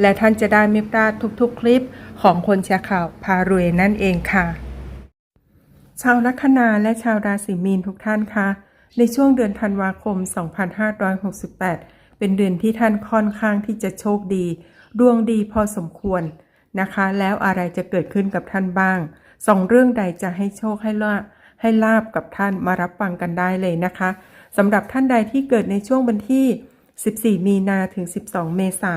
และท่านจะได้ไม่พลาดทุกๆ คลิปของคนแชร์ข่าวพารวยนั่นเองค่ะ ชาวลัคนาและชาวราศีมีนทุกท่านคะในช่วงเดือนธันวาคม 2568 เป็นเดือนที่ท่านค่อนข้างที่จะโชคดี ดวงดีพอสมควรนะคะ แล้วอะไรจะเกิดขึ้นกับท่านบ้างสองเรื่องใดจะให้โชคให้ลาบให้ลาบกับท่านมารับฟังกันได้เลยนะคะสำหรับท่านใดที่เกิดในช่วงวันที่ 14 มีนาถึง 12 เมษา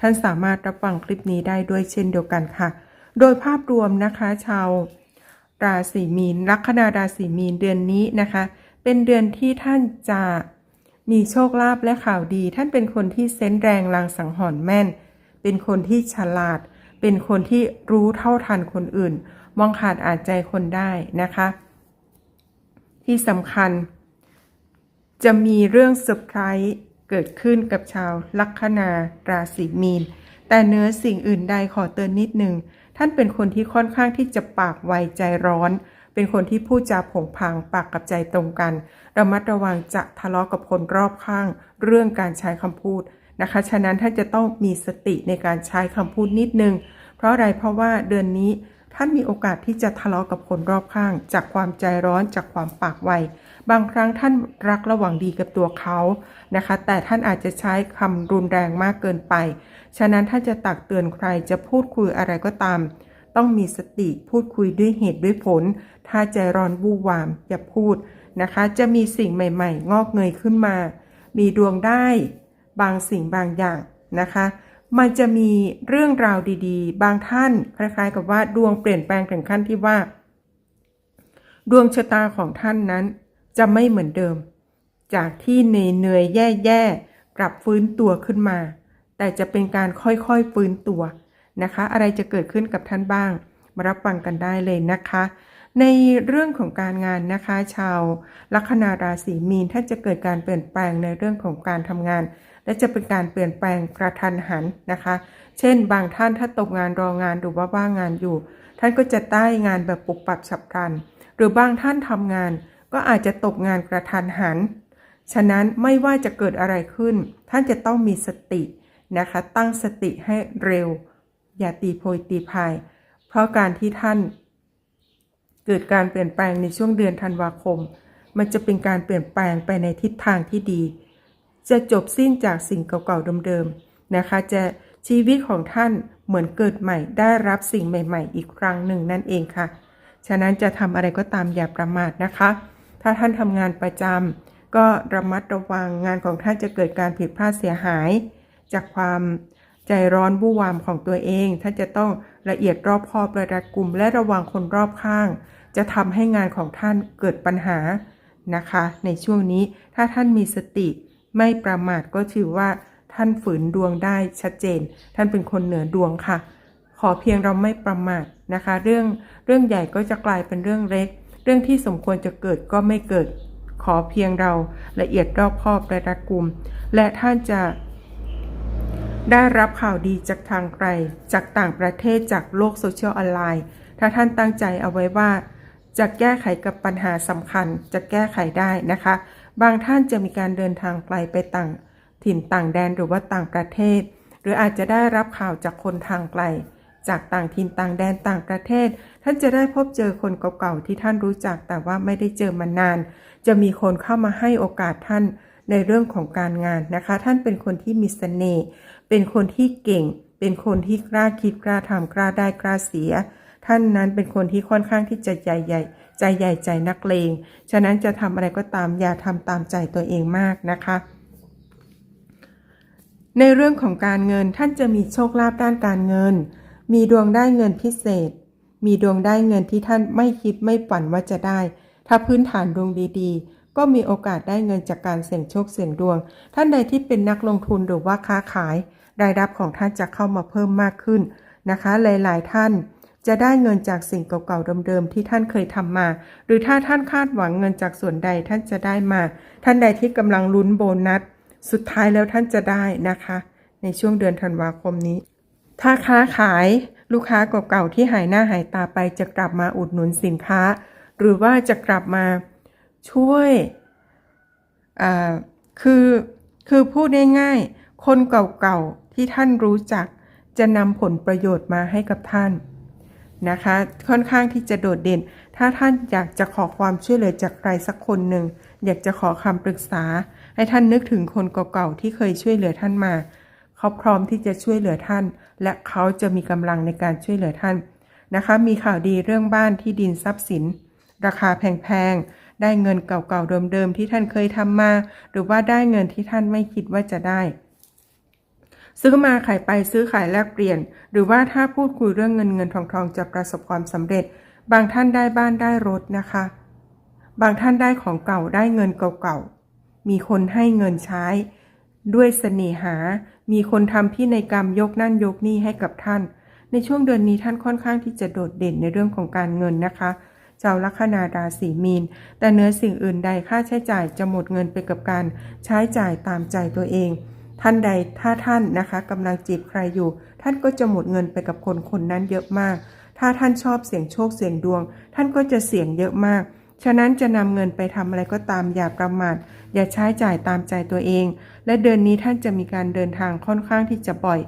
ท่านสามารถรับฟังคลิปนี้ได้ด้วยเช่นเดียวกันค่ะ โดยภาพรวมนะคะชาวราศีมีน ลัคนาราศีมีนเดือนนี้นะคะ เป็นเดือนที่ท่านจะมีโชคลาภและข่าวดี ท่านเป็นคนที่เซนแรงลางสังหรณ์แม่น เป็นคนที่ฉลาด เป็นคนที่รู้เท่าทันคนอื่น มองขาดอานใจคนได้นะคะ ที่สำคัญ จะมีเรื่องเซอร์ไพรส์ เกิดขึ้นกับชาวลัคนาราศีมีน แต่เนื้อสิ่งอื่นใดขอเตือนนิดหนึ่ง ท่านเป็นคนที่ค่อนข้างที่จะปากไวใจร้อน เป็นคนที่พูดจาผงผางปากกับใจตรงกัน ระมัดระวังจะทะเลาะกับคนรอบข้าง เรื่องการใช้คำพูดนะคะ ฉะนั้นท่านจะต้องมีสติในการใช้คำพูดนิดนึง เพราะอะไรเพราะว่าเดือนนี้ท่านมีโอกาสที่จะทะเลาะกับคนรอบข้าง จากความใจร้อนจากความปากไว บางครั้งท่านรักระหว่างดีกับตัวเขานะคะ แต่ท่านอาจจะใช้คำรุนแรงมากเกินไป ฉะนั้นถ้าจะตักเตือนใครจะพูดคุยอะไรก็ตาม ต้องมีสติพูดคุยด้วยเหตุด้วยผล ถ้าใจร้อนวู่วามอย่าพูดนะคะ จะมีสิ่งใหม่ ๆ งอกเงยขึ้นมา มีดวงได้บางสิ่งบางอย่างนะคะ มันจะมีเรื่องราวดีๆ บางท่านคล้ายๆ กับว่าดวงเปลี่ยนแปลงถึงขั้นที่ว่า ดวงชะตาของท่านนั้น จะไม่เหมือนเดิม จากที่เหนื่อยแย่ๆกลับฟื้นตัวขึ้นมา แต่จะเป็นการค่อยๆฟื้นตัวนะคะ อะไรจะเกิดขึ้นกับท่านบ้าง มารับฟังกันได้เลยนะคะ ในเรื่องของการงานนะคะ ชาวลัคนาราศีมีนถ้าจะเกิดการเปลี่ยนแปลงในเรื่องของการทำงาน และจะเป็นการเปลี่ยนแปลงกระทันหันนะคะ เช่น บางท่านถ้าตกงานรองานหรือว่าว่างงานอยู่ ท่านก็จะได้งานแบบปุบปับฉับพลัน หรือบางท่านทำงาน ก็อาจจะตกงานกระทันหัน ฉะนั้นไม่ว่าจะเกิดอะไรขึ้น ท่านจะต้องมีสตินะคะ ตั้งสติให้เร็ว อย่าตีโพยตีพาย เพราะการที่ท่าน เกิดการเปลี่ยนแปลงในช่วงเดือนธันวาคม มันจะเป็นการเปลี่ยนแปลงไปในทิศทางที่ดี จะจบสิ้นจากสิ่งเก่าๆเดิมๆนะคะ จะชีวิตของท่านเหมือนเกิดใหม่ ได้รับสิ่งใหม่ ๆ อีกครั้งหนึ่งนั่นเองค่ะ ฉะนั้นจะทำอะไรก็ตามอย่าประมาทนะคะ ถ้าท่านทำงานประจำก็ระมัดระวังงานของท่านจะเกิดการผิดพลาดเสียหาย จากความใจร้อนวู่วามของตัวเอง ท่านจะต้องละเอียดรอบคอบระดับกลุ่ม และระวังคนรอบข้าง จะทำให้งานของท่านเกิดปัญหานะคะ ในช่วงนี้ถ้าท่านมีสติไม่ประมาทก็ถือว่าท่านฝืนดวงได้ชัดเจน ท่านเป็นคนเหนือดวงค่ะ ขอเพียงเราไม่ประมาทนะคะ เรื่องเรื่องใหญ่ก็จะกลายเป็นเรื่องเล็ก เรื่องที่สมควรจะเกิดก็ไม่เกิด ขอเพียงเราละเอียดรอบคอบและรัดกุม และท่านจะได้รับข่าวดีจากทางไกล จากต่างประเทศจากโลกโซเชียลออนไลน์ ถ้าท่านตั้งใจเอาไว้ว่า จะแก้ไขกับปัญหาสำคัญ จะแก้ไขได้นะคะ บางท่านจะมีการเดินทางไกลไปต่างถิ่นต่างแดนหรือว่าต่างประเทศ หรืออาจจะได้รับข่าวจากคนทางไกล จากต่างถิ่นต่างแดนต่างประเทศ ท่านจะได้พบเจอคนเก่าๆที่ท่านรู้จักแต่ว่าไม่ได้เจอมานาน จะมีคนเข้ามาให้โอกาสท่านในเรื่องของการงานนะคะ ท่านเป็นคนที่มีเสน่ห์เป็นคนที่เก่ง เป็นคนที่กล้าคิดกล้าทำกล้าได้กล้าเสีย ท่านนั้นเป็นคนที่ค่อนข้างที่จะใจใหญ่ ใจใหญ่ใจนักเลงฉะนั้นจะทำอะไรก็ตามอย่าทำตามใจตัวเองมากนะคะในเรื่องของการเงินท่านจะมีโชคลาภด้านการเงิน มีดวงได้เงินพิเศษ มีดวงได้เงินที่ท่านไม่คิดไม่ฝันว่าจะได้ ถ้าพื้นฐานดวงดีๆ ก็มีโอกาสได้เงินจากการเสี่ยงโชคเสี่ยงดวง ท่านใดที่เป็นนักลงทุนหรือว่าค้าขาย รายรับของท่านจะเข้ามาเพิ่มมากขึ้นนะคะ หลายๆ ท่านจะได้เงินจากสิ่งเก่าๆเดิมๆที่ท่านเคยทำมา หรือถ้าท่านคาดหวังเงินจากส่วนใดท่านจะได้มา ท่านใดที่กำลังลุ้นโบนัส สุดท้ายแล้วท่านจะได้นะคะ ในช่วงเดือนธันวาคมนี้ ถ้าค้าขายลูกค้าเก่าๆที่หายหน้าหายตาไปจะกลับมาอุดหนุนสินค้า หรือว่าจะกลับมาช่วยคือคือพูดง่ายๆคนเก่าๆที่ท่านรู้จักจะนำผลประโยชน์มาให้กับท่านนะคะ ค่อนข้างที่จะโดดเด่น ถ้าท่านอยากจะขอความช่วยเหลือจากใครสักคนหนึ่ง อยากจะขอคำปรึกษา ให้ท่านนึกถึงคนเก่าๆที่เคยช่วยเหลือท่านมา เขาพร้อมที่จะช่วยเหลือท่าน และเขาจะมีกำลังในการช่วยเหลือท่านนะคะ มีข่าวดีเรื่องบ้านที่ดินทรัพย์สิน ราคาแพงๆ ได้เงินเก่าๆเดิมๆที่ท่านเคยทำมา หรือว่าได้เงินที่ท่านไม่คิดว่าจะได้ ซื้อมาขายไปซื้อขายแลกเปลี่ยน หรือว่าถ้าพูดคุยเรื่องเงินเงินทองทองจะประสบความสำเร็จ บางท่านได้บ้านได้รถนะคะ บางท่านได้ของเก่าได้เงินเก่าๆมีคนให้เงินใช้ ด้วยเสน่หา มีคนทำพินัยกรรมยกนั่นยกนี่ให้กับท่าน ในช่วงเดือนนี้ท่านค่อนข้างที่จะโดดเด่นในเรื่องของการเงินนะคะเจ้าลัคนาราศีมีน แต่เนื้อสิ่งอื่นใดค่าใช้จ่ายจะหมดเงินไปกับการใช้จ่ายตามใจตัวเอง ท่านใดถ้าท่านนะคะกำลังจีบใครอยู่ ท่านก็จะหมดเงินไปกับคนคนนั้นเยอะมาก ถ้าท่านชอบเสี่ยงโชคเสี่ยงดวง ท่านก็จะเสี่ยงเยอะมาก ฉะนั้นจะนำเงินไปทำอะไรก็ตามอย่าประมาทอย่าใช้จ่ายตามใจตัวเอง และเดือนนี้ท่านจะมีการเดินทางค่อนข้างที่จะบ่อย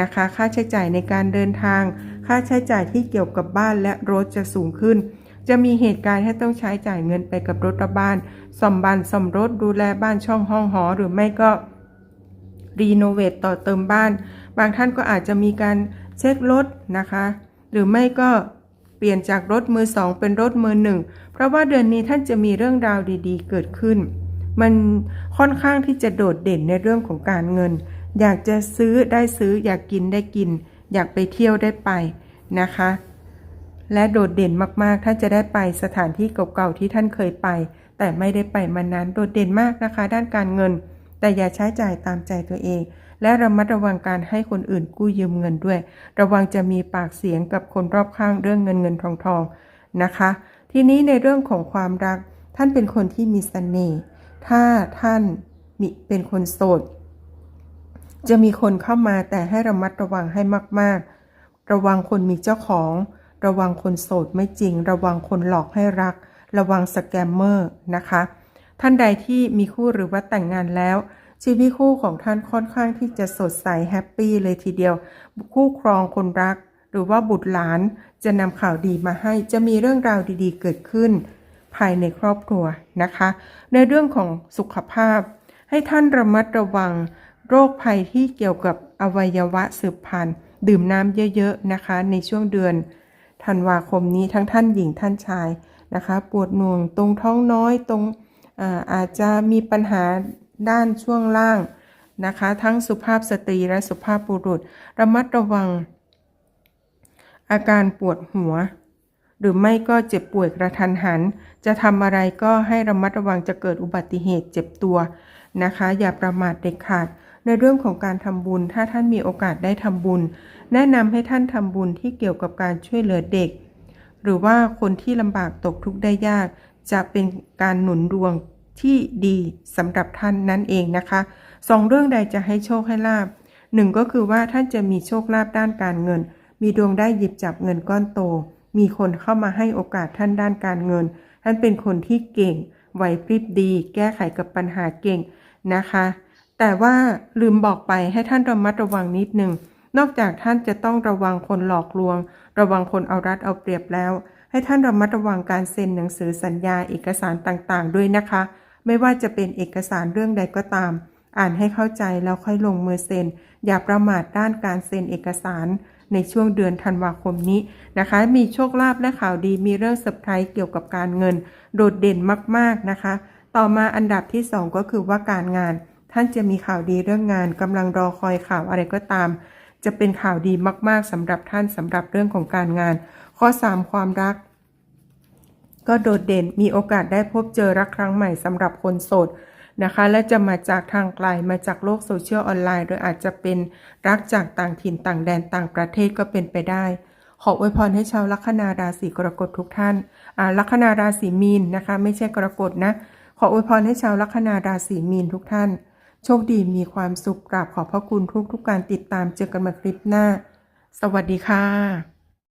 นะคะ ค่าใช้จ่ายในการเดินทาง ค่าใช้จ่ายที่เกี่ยวกับบ้านและรถจะสูงขึ้น จะมีเหตุการณ์ให้ต้องใช้จ่ายเงินไปกับรถและบ้านซ่อมบ้านซ่อมรถดูแลบ้านช่องห้องหอหรือไม่ก็รีโนเวทต่อเติมบ้าน บางท่านก็อาจจะมีการเช็ครถนะคะ หรือไม่ก็ เปลี่ยนจากรถมือสองเป็นรถมือหนึ่งเพราะว่าเดือนนี้ท่านจะมีเรื่องราวดีๆ เกิดขึ้น มันค่อนข้างที่จะโดดเด่นในเรื่องของการเงิน อยากจะซื้อได้ซื้อ อยากกินได้กิน อยากไปเที่ยวได้ไปนะคะ และโดดเด่นมากๆ ท่านจะได้ไปสถานที่เก่าๆที่ท่านเคยไป แต่ไม่ได้ไปมานานโดดเด่นมากนะคะ ด้านการเงิน แต่อย่าใช้จ่ายตามใจตัวเอง และระมัดระวังการให้คนอื่นกู้ยืมเงินด้วย ระวังจะมีปากเสียงกับคนรอบข้างเรื่องเงินเงินทองทองนะคะ ทีนี้ในเรื่องของความรัก ท่านเป็นคนที่มีเสน่ห์ถ้าท่านมีเป็นคนโสด จะมีคนเข้ามาแต่ให้ระมัดระวังให้มาก ๆ ระวังคนมีเจ้าของ ระวังคนโสดไม่จริง ระวังคนหลอกให้รัก ระวังสแกมเมอร์นะคะ ท่านใดที่มีคู่หรือว่าแต่งงานแล้ว ชีวิตคู่ของท่านค่อนข้างที่จะสดใสแฮปปี้เลยทีเดียว คู่ครองคนรัก หรือว่าบุตรหลานจะนำข่าวดีมาให้จะมีเรื่องราวดีๆ เกิดขึ้น ภายในครอบครัวนะคะ ในเรื่องของสุขภาพ ให้ท่านระมัดระวัง โรคภัยที่เกี่ยวกับอวัยวะสืบพันธุ์ ดื่มน้ำเยอะๆนะคะ ในช่วงเดือนธันวาคมนี้ทั้งท่านหญิงท่านชายนะคะ ปวดหน่วงตรงท้องน้อยตรงอาอาจจะมีปัญหา ด้านช่วงล่างนะคะ ทั้งสุภาพสตรีและสุภาพบุรุษ ระมัดระวัง อาการปวดหัว หรือไม่ก็เจ็บป่วยกระทันหัน จะทำอะไรก็ให้ระมัดระวังจะเกิดอุบัติเหตุเจ็บตัวนะคะ อย่าประมาทเด็ดขาด ในเรื่องของการทำบุญ ถ้าท่านมีโอกาสได้ทำบุญ แนะนำให้ท่านทำบุญที่เกี่ยวกับการช่วยเหลือเด็ก หรือว่าคนที่ลำบากตกทุกข์ได้ยากจะเป็นการหนุนดวง ที่ดีสำหรับท่านนั่นเองนะคะสองเรื่องใดจะให้โชคให้ลาบหนึ่งก็คือว่าท่านจะมีโชคลาภด้านการเงิน มีดวงได้หยิบจับเงินก้อนโต มีคนเข้ามาให้โอกาสท่านด้านการเงิน ท่านเป็นคนที่เก่งไหวพริบดี แก้ไขกับปัญหาเก่งนะคะ แต่ว่าลืมบอกไปให้ท่านระมัดระวังนิดหนึ่งนอกจากท่านจะต้องระวังคนหลอกลวง ระวังคนเอารัดเอาเปรียบแล้ว ให้ท่านระมัดระวังการเซ็นหนังสือสัญญาเอกสารต่างๆ ด้วยนะคะ ไม่ว่าจะเป็นเอกสารเรื่องใดก็ตาม อ่านให้เข้าใจแล้วค่อยลงมือเซ็น อย่าประมาทด้านการเซ็นเอกสารในช่วงเดือนธันวาคมนี้นะคะ มีโชคลาภและข่าวดีมีเรื่องเซอร์ไพรส์เกี่ยวกับการเงิน โดดเด่นมากๆนะคะ ต่อมาอันดับที่ 2 ก็คือว่าการงาน ท่านจะมีข่าวดีเรื่องงานกำลังรอคอยข่าวอะไรก็ตาม จะเป็นข่าวดีมากๆสำหรับท่านสำหรับเรื่องของการงาน ข้อ 3 ความรัก ก็โดดเด่นมีโอกาสได้พบเจอรักครั้งใหม่สำหรับคนโสดนะคะ และจะมาจากทางไกลมาจากโลกโซเชียลออนไลน์ โดยอาจจะเป็นรักจากต่างถิ่นต่างแดนต่างประเทศก็เป็นไปได้ ขออวยพรให้ชาวลัคนาราศีกรกฎทุกท่านลัคนาราศีมีนนะคะ ไม่ใช่กรกฎนะ ขออวยพรให้ชาวลัคนาราศีมีนทุกท่าน โชคดีมีความสุขกราบขอบพระคุณทุกทุกๆการติดตามเจอกันใหมาคลิปหน้า สวัสดีค่ะ